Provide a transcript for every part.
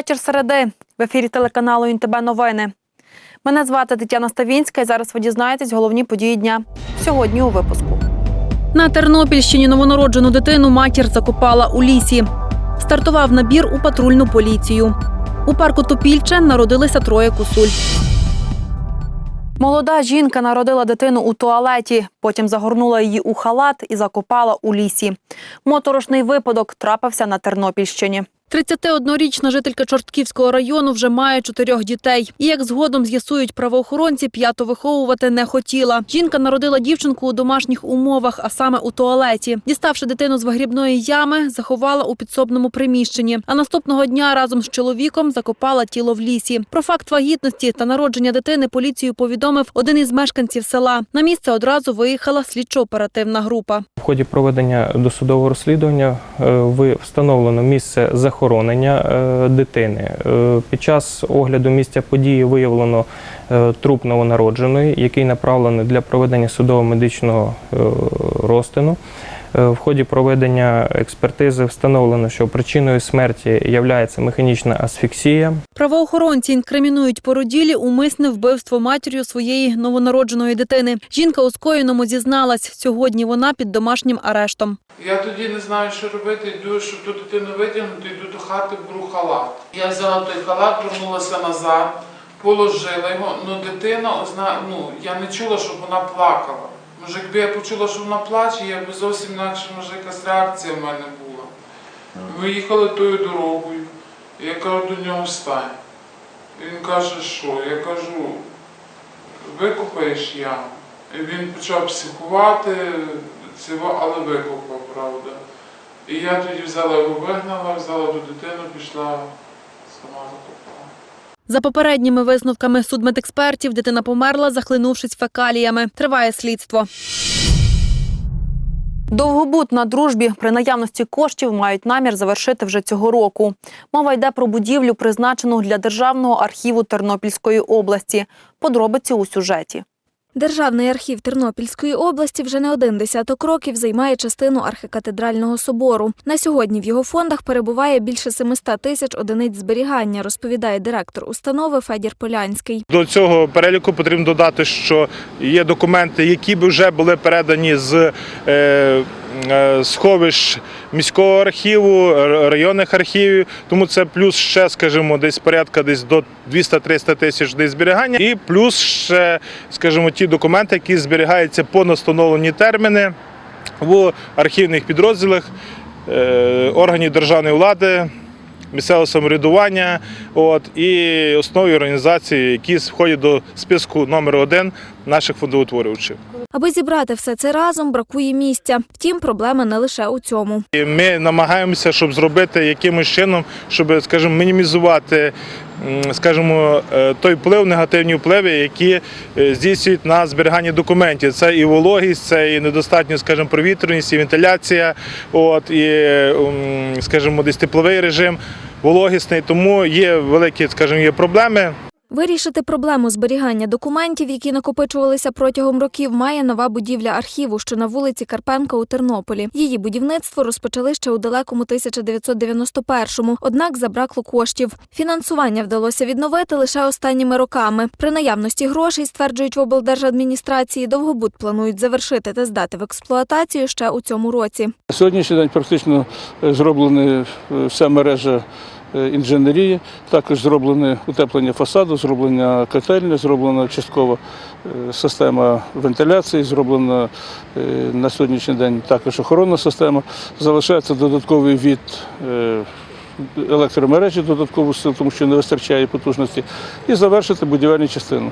Вечір середи в ефірі телеканалу ІНТБ Новини. Мене звати Тетяна Ставінська і зараз ви дізнаєтесь головні події дня. Сьогодні у випуску. На Тернопільщині новонароджену дитину матір закопала у лісі. Стартував набір у патрульну поліцію. У парку Топільче народилися троє кусуль. Молода жінка народила дитину у туалеті, потім загорнула її у халат і закопала у лісі. Моторошний випадок трапився на Тернопільщині. 31-річна жителька Чортківського району вже має чотирьох дітей. І як згодом з'ясують правоохоронці, п'яту виховувати не хотіла. Жінка народила дівчинку у домашніх умовах, а саме у туалеті. Діставши дитину з вигрібної ями, заховала у підсобному приміщенні. А наступного дня разом з чоловіком закопала тіло в лісі. Про факт вагітності та народження дитини поліцію повідомив один із мешканців села. На місце одразу виїхала слідчо-оперативна група. В ході проведення досудового розслідування е, встановлено місце захоронення е, дитини. Е, Під час огляду місця події виявлено е, труп новонародженої, який направлений для проведення судово-медичного розтину. Е, В ході проведення експертизи встановлено, що причиною смерті є механічна асфіксія. Правоохоронці інкримінують породілі умисне вбивство матір'ю своєї новонародженої дитини. Жінка у скоєному зізналась. Сьогодні вона під домашнім арештом. Я тоді не знаю, що робити. Йду, щоб ту дитину витягнути, йду до хати, беру халат. Я взяла той халат, вернулася назад, положила його. Ну, дитина, ну, я не чула, щоб вона плакала. Може, якби я почула, що вона плаче, я б зовсім інакше, може, якась реакція в мене була. Ми їхали тою дорогою. і Я кажу до нього встань. Він каже, що? Я кажу, викопаєш яму. І він почав психувати, цього, але викопав, правда. І я тоді взяла його вигнала, взяла ту дитину, пішла, сама закопала. За попередніми висновками судмедекспертів, дитина померла, захлинувшись фекаліями. Триває слідство. Довгобут на дружбі при наявності коштів мають намір завершити вже цього року. Мова йде про будівлю, призначену для Державного архіву Тернопільської області. Подробиці у сюжеті. Державний архів Тернопільської області вже не один десяток років займає частину архікатедрального собору. На сьогодні в його фондах перебуває більше 700 тисяч одиниць зберігання, розповідає директор установи Федір Полянський. До цього переліку потрібно додати, що є документи, які б вже були передані з е, сховищ міського архіву, районних архівів. Тому це плюс ще, скажімо, десь порядка десь до 200-300 тисяч десь зберігання, і плюс ще, скажімо, ті документи, які зберігаються по настановлені терміни в архівних підрозділах е, органів державної влади місцевого самоврядування от, і основі організації, які входять до списку номер один наших фондоутворювачів. Аби зібрати все це разом, бракує місця. Втім, проблема не лише у цьому. Ми намагаємося, щоб зробити якимось чином, щоб, скажімо, мінімізувати. Скажімо, е, той вплив, негативні впливи, які е, здійснюють на зберігання документів. Це і вологість, це і недостатньо, скажімо, провітряність, і вентиляція, от і, скажімо, десь тепловий режим, вологісний. Тому є великі, скажімо, є проблеми. Вирішити проблему зберігання документів, які накопичувалися протягом років, має нова будівля архіву, що на вулиці Карпенка у Тернополі. Її будівництво розпочали ще у далекому 1991-му, однак забракло коштів. Фінансування вдалося відновити лише останніми роками. При наявності грошей, стверджують в облдержадміністрації, довгобуд планують завершити та здати в експлуатацію ще у цьому році. Сьогоднішній день практично е, зроблена е, вся мережа інженерії, також зроблене утеплення фасаду, зроблення котельня, зроблена часткова е, система вентиляції, зроблена е, на сьогоднішній день також охоронна система. Залишається додатковий від е, електромережі додаткову сил, тому що не вистачає потужності, і завершити будівельну частину е,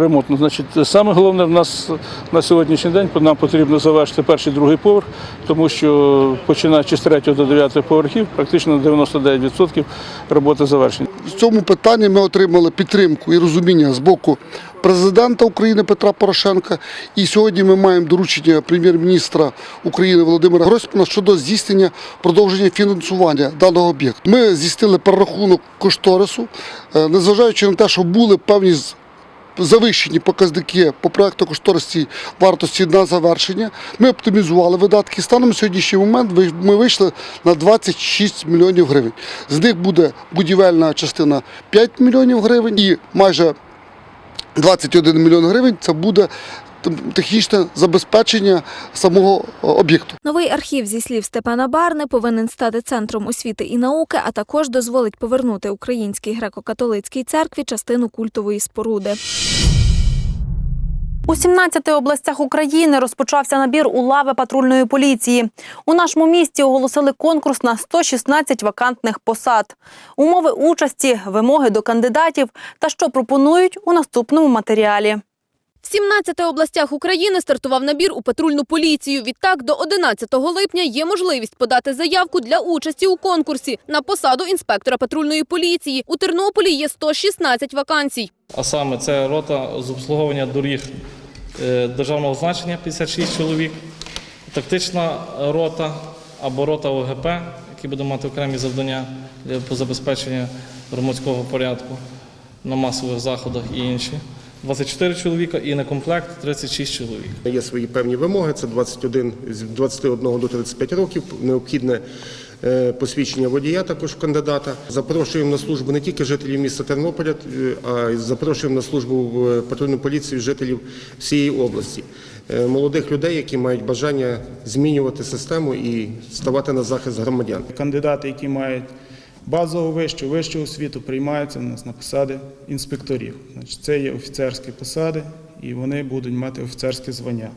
ремонтну. Значить, саме головне в нас на сьогоднішній день нам потрібно завершити перший другий поверх, тому що починаючи з 3 до 9 поверхів, практично на 99% роботи завершені. В цьому питанні ми отримали підтримку і розуміння з боку президента України Петра Порошенка. І сьогодні ми маємо доручення прем'єр-міністра України Володимира Гройсмана щодо здійснення продовження фінансування даного об'єкту. Ми здійснили перерахунок кошторису, е, незважаючи на те, що були певні завищені показники по проекту кошторисі вартості на завершення. Ми оптимізували видатки. Станом на сьогоднішній момент ми вийшли на 26 мільйонів гривень. З них буде будівельна частина 5 мільйонів гривень і майже 21 мільйон гривень це буде технічне забезпечення самого е, об'єкту. Новий архів, зі слів Степана Барни, повинен стати центром освіти і науки, а також дозволить повернути Українській греко-католицькій церкві частину культової споруди. У 17 областях України розпочався набір у лави патрульної поліції. У нашому місті оголосили конкурс на 116 вакантних посад. Умови участі, вимоги до кандидатів та що пропонують у наступному матеріалі. В 17 областях України стартував набір у патрульну поліцію. Відтак, до 11 липня є можливість подати заявку для участі у конкурсі на посаду інспектора патрульної поліції. У Тернополі є 116 вакансій. А саме це рота з обслуговування доріг е, державного значення 56 чоловік, тактична рота або рота ОГП, які буде мати окремі завдання по забезпеченню громадського порядку на масових заходах і інші. 24 чоловіка і на комплект 36 чоловік. Є свої певні вимоги. Це 21, з 21 до 35 років. Необхідне е, посвідчення водія також кандидата. Запрошуємо на службу не тільки жителів міста Тернополя, е, а й запрошуємо на службу в патрульну поліцію жителів всієї області. Е, Молодих людей, які мають бажання змінювати систему і ставати на захист громадян. Кандидати, які мають базову вищу, вищу освіту, приймаються у нас на посади інспекторів. Значить, це є офіцерські посади, і вони будуть мати офіцерське звання.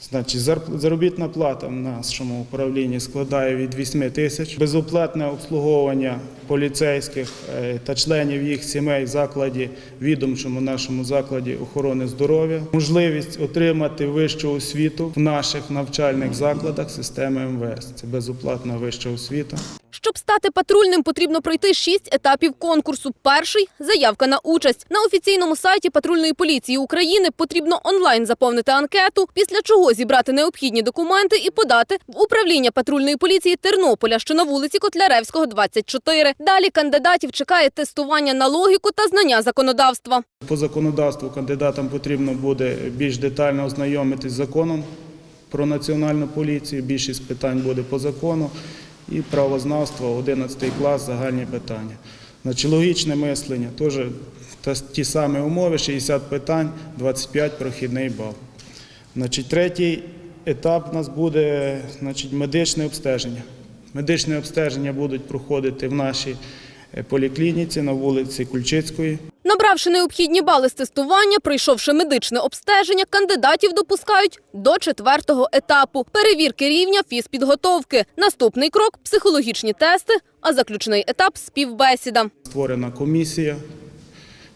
Значить, заробітна плата в нашому управлінні складає від 8 тисяч. Безоплатне обслуговування поліцейських е, та членів їх сімей в закладі, відомчому нашому закладі охорони здоров'я. Можливість отримати вищу освіту в наших навчальних закладах системи МВС. Це безоплатна вища освіта. Щоб стати патрульним, потрібно пройти шість етапів конкурсу. Перший – заявка на участь. На офіційному сайті Патрульної поліції України потрібно онлайн заповнити анкету, після чого зібрати необхідні документи і подати в управління патрульної поліції Тернополя, що на вулиці Котляревського, 24. Далі кандидатів чекає тестування на логіку та знання законодавства. По законодавству кандидатам потрібно буде більш детально ознайомитись з законом про національну поліцію. Більшість питань буде по закону. І правознавство, 11 клас, загальні питання. Значить, логічне мислення, теж ті самі умови, 60 питань, 25 прохідний бал. Значить, третій етап у нас буде значить, медичне обстеження. Медичне обстеження будуть проходити в нашій е, поліклініці на вулиці Кульчицької. Набравши необхідні бали з тестування, пройшовши медичне обстеження, кандидатів допускають до четвертого етапу – перевірки рівня фізпідготовки. Наступний крок – психологічні тести, а заключний етап – співбесіда. Створена комісія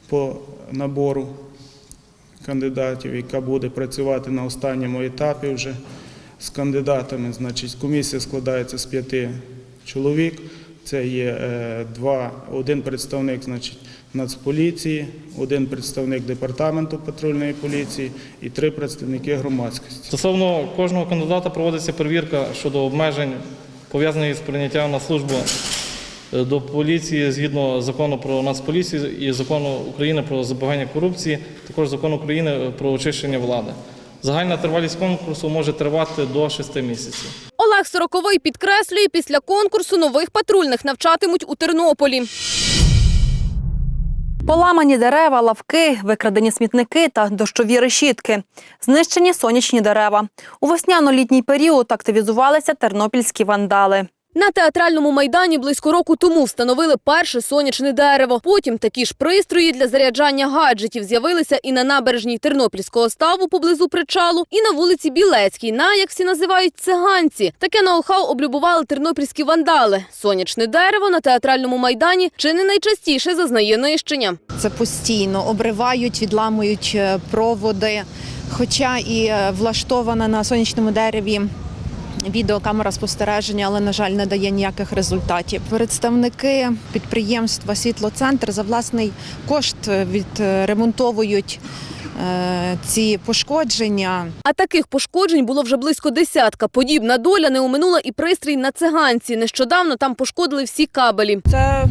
по набору кандидатів, яка буде працювати на останньому етапі вже з кандидатами. Значить, комісія складається з п'яти чоловік. Це є е, два, один представник значить, Нацполіції, один представник департаменту патрульної поліції і три представники громадськості. Стосовно кожного кандидата проводиться перевірка щодо обмежень, пов'язаних з прийняттям на службу е, до поліції згідно закону про Нацполіцію і закону України про запобігання корупції, також закону України про очищення влади. Загальна тривалість конкурсу може тривати до 6 місяців. Олег Сороковий підкреслює, після конкурсу нових патрульних навчатимуть у Тернополі. Поламані дерева, лавки, викрадені смітники та дощові решітки, знищені сонячні дерева. У весняно-літній період активізувалися тернопільські вандали. На театральному майдані близько року тому встановили перше сонячне дерево. Потім такі ж пристрої для заряджання гаджетів з'явилися і на набережній Тернопільського ставу поблизу причалу, і на вулиці Білецькій, на як всі називають циганці. Таке ноу-хау облюбували тернопільські вандали. Сонячне дерево на театральному майдані чи не найчастіше зазнає нищення. Це постійно обривають, відламують е, проводи. Хоча і е, влаштована на сонячному дереві відеокамера спостереження, але на жаль не дає ніяких результатів. Представники підприємства Світлоцентр за власний кошт е, відремонтовують е, ці пошкодження. А таких пошкоджень було вже близько десятка. Подібна доля не оминула і пристрій на циганці. Нещодавно там пошкодили всі кабелі. Це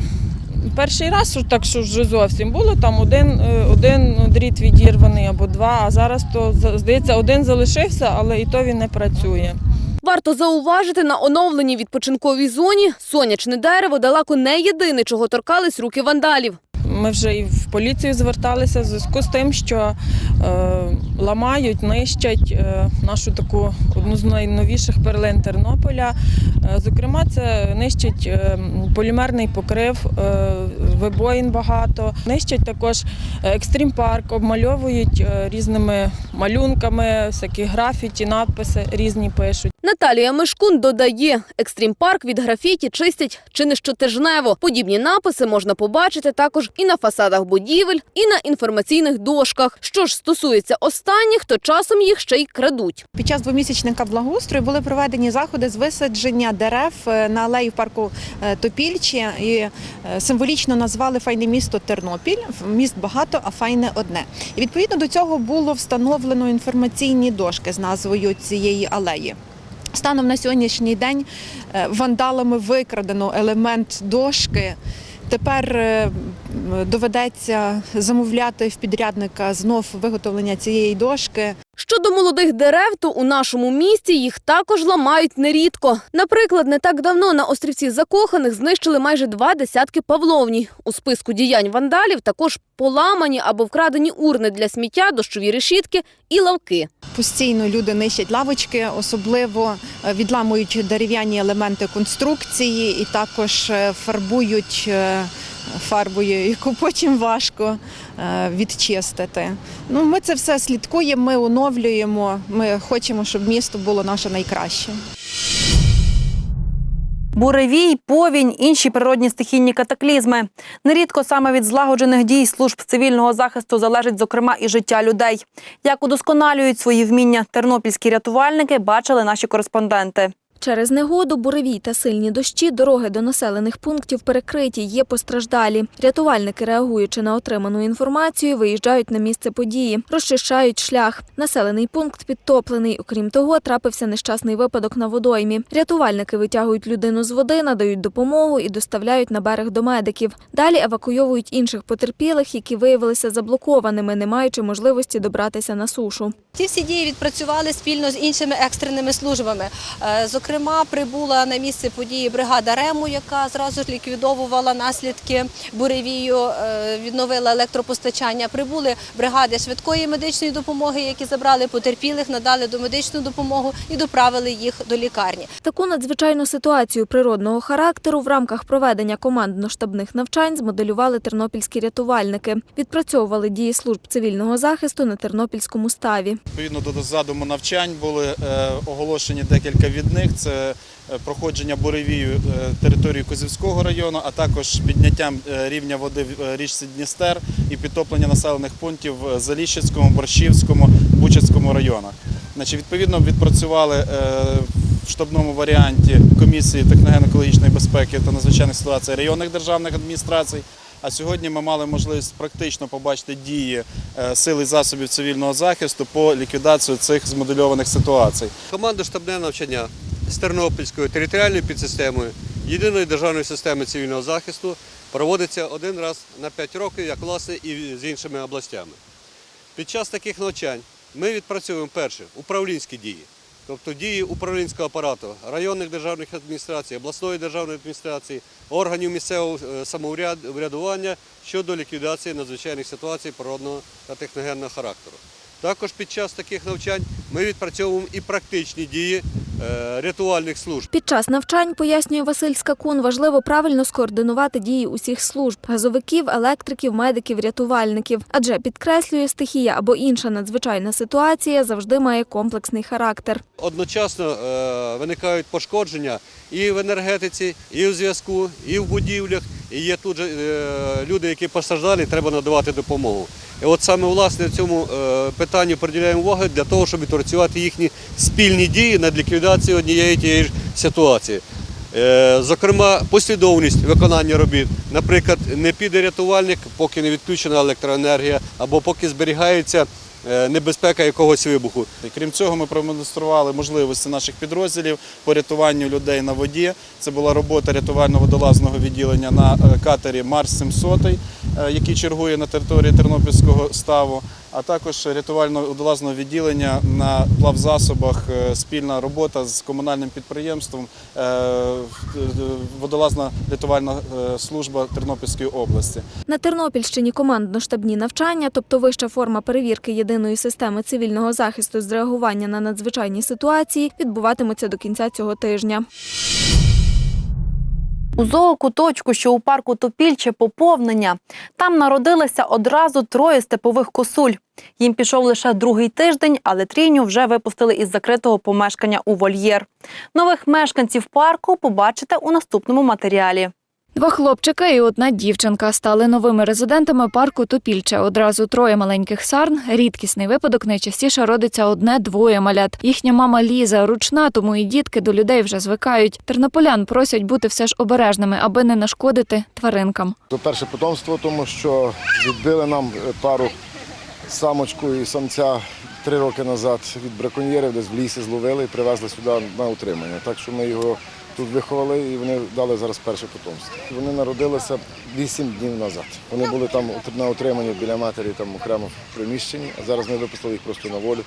перший раз, що так що вже зовсім було там один, е, один дріт відірваний або два, а зараз то за- здається один залишився, але і то він не працює. Варто зауважити, на оновленій відпочинковій зоні сонячне дерево далеко не єдине, чого торкались руки вандалів. Ми вже і в поліцію зверталися в зв'язку з тим, що е, ламають, нищать е, нашу таку одну з найновіших перлин Тернополя. Е, зокрема, це нищать е, полімерний покрив, е, вибоїн багато. Нищать також екстрім парк, обмальовують е, різними малюнками, всякі графіті, надписи різні пишуть. Наталія Мишкун додає, екстрім парк від графіті чистять чи не щотижнево. Подібні написи можна побачити також і на фасадах будівель, і на інформаційних дошках. Що ж стосується останніх, то часом їх ще й крадуть. Під час двомісячника благоустрою були проведені заходи з висадження дерев е, на алеї в парку е, Топільчі і е, символічно назвали файне місто Тернопіль. Міст багато, а файне одне. І відповідно до цього було встановлено інформаційні дошки з назвою цієї алеї. Станом на сьогоднішній день е, вандалами викрадено елемент дошки. Тепер е, доведеться замовляти в підрядника знов виготовлення цієї дошки. Щодо молодих дерев, то у нашому місті їх також ламають нерідко. Наприклад, не так давно на острівці закоханих знищили майже два десятки павловні. У списку діянь вандалів також поламані або вкрадені урни для сміття, дощові решітки і лавки. Постійно люди нищать лавочки, особливо е, відламують дерев'яні елементи конструкції і також е, фарбують е, фарбою, яку потім важко е, відчистити. Ну, ми це все слідкуємо, ми оновлюємо. Ми хочемо, щоб місто було наше найкраще. Буревій, повінь, інші природні стихійні катаклізми. Нерідко саме від злагоджених дій служб цивільного захисту залежить, зокрема, і життя людей. Як удосконалюють свої вміння тернопільські рятувальники, бачили наші кореспонденти. Через негоду, буревій та сильні дощі дороги до населених пунктів перекриті, є постраждалі. Рятувальники, реагуючи на отриману інформацію, виїжджають на місце події, розчищають шлях. Населений пункт підтоплений. Окрім того, трапився нещасний випадок на водоймі. Рятувальники витягують людину з води, надають допомогу і доставляють на берег до медиків. Далі евакуйовують інших потерпілих, які виявилися заблокованими, не маючи можливості добратися на сушу. Ці всі дії відпрацювали спільно з іншими екстреними службами. Е, Зокрема, прибула на місце події бригада РЕМу, яка зразу ж ліквідовувала наслідки буревію, е, відновила електропостачання. Прибули бригади швидкої медичної допомоги, які забрали потерпілих, надали домедичну допомогу і доправили їх до лікарні. Таку надзвичайну ситуацію природного характеру в рамках проведення командно-штабних навчань змоделювали тернопільські рятувальники. Відпрацьовували дії служб цивільного захисту на тернопільському ставі. Відповідно до задуму навчань були е, оголошені декілька від них. Це е, проходження буревію е, території Козівського району, а також підняттям е, рівня води в річці Дністер і підтоплення населених пунктів в Заліщицькому, Борщівському, Бучацькому районах. Значить, відповідно, відпрацювали в штабному варіанті комісії техногенно-екологічної безпеки та надзвичайних ситуацій районних державних адміністрацій. А сьогодні ми мали можливість практично побачити дії сил і засобів цивільного захисту по ліквідації цих змодельованих ситуацій. Команда штабне навчання з Тернопільською територіальною підсистемою єдиної державної системи цивільного захисту проводиться один раз на 5 років, як власне і з іншими областями. Під час таких навчань ми відпрацьовуємо перше управлінські дії, тобто дії управлінського апарату, районних державних адміністрацій, обласної державної адміністрації, органів місцевого е, самоврядування щодо ліквідації надзвичайних ситуацій природного та техногенного характеру. Також під час таких навчань ми відпрацьовуємо і практичні дії рятувальних служб. Під час навчань, пояснює Василь Скакун, важливо правильно скоординувати дії усіх служб – газовиків, електриків, медиків, рятувальників. Адже, підкреслює, стихія або інша надзвичайна ситуація завжди має комплексний характер. Одночасно е, виникають пошкодження і в енергетиці, і в зв'язку, і в будівлях. І є тут же е, люди, які постраждали, треба надавати допомогу. І от саме власне цьому е, питанню приділяємо увагу для того, щоб відпрацювати їхні спільні дії над ліквідацією однієї тієї ж ситуації. Е, Зокрема, послідовність виконання робіт. Наприклад, не піде рятувальник, поки не відключена електроенергія, або поки зберігається е, небезпека якогось вибуху. Крім цього, ми продемонстрували можливості наших підрозділів по рятуванню людей на воді. Це була робота рятувально-водолазного відділення на катері Марс 700, е, який чергує на території Тернопільського ставу, а також рятувально-водолазного відділення на плавзасобах. е, Спільна робота з комунальним підприємством е, водолазна рятувальна е, служба Тернопільської області. На Тернопільщині командно-штабні навчання, тобто вища форма перевірки єдиної системи цивільного захисту з реагування на надзвичайні ситуації, відбуватимуться до кінця цього тижня. У зоокуточку, що у парку Топільче, поповнення. Там народилися одразу троє степових косуль. Їм пішов лише другий тиждень, але трійню вже випустили із закритого помешкання у вольєр. Нових мешканців парку побачите у наступному матеріалі. Два хлопчика і одна дівчинка стали новими резидентами парку Топільче. Одразу троє маленьких сарн. Рідкісний випадок найчастіше родиться одне-двоє малят. Їхня мама Ліза ручна, тому і дітки до людей вже звикають. Тернополян просять бути все ж обережними, аби не нашкодити тваринкам. Це перше потомство, тому що відбили нам е, пару самочку і самця три роки назад від браконьєрів, десь в лісі зловили і привезли сюди на утримання. Так що ми його тут виховали і вони дали зараз перше потомство. Вони народилися вісім днів назад. Вони були там на утриманні біля матері, там окремо в приміщенні, а зараз ми випустили їх просто на волю.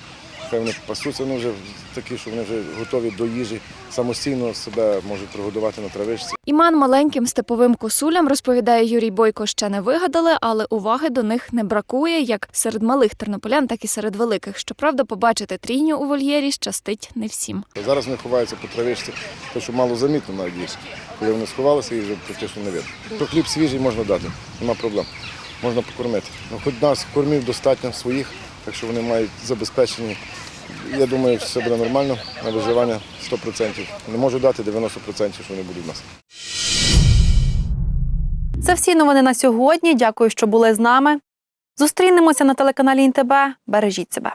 Хай вони пасуться, вони вже такі, що вони вже готові до їжі, самостійно себе можуть пригодувати на травичці. Іман маленьким степовим косулям, розповідає Юрій Бойко, ще не вигадали, але уваги до них не бракує як серед малих тернополян, так і серед великих. Щоправда, побачити трійню у вольєрі щастить не всім. Зараз вони ховаються по травичці, те, що мало замітно навіть. Коли вони сховалися, їх вже практично не видно. То хліб свіжий можна дати, нема проблем. Можна покормити. Ну, хоч нас кормів достатньо своїх, так що вони мають забезпечені. Я думаю, все буде нормально, на виживання 100%. Не можу дати 90%, що вони будуть в нас. Це всі новини на сьогодні. Дякую, що були з нами. Зустрінемося на телеканалі НТБ. Бережіть себе.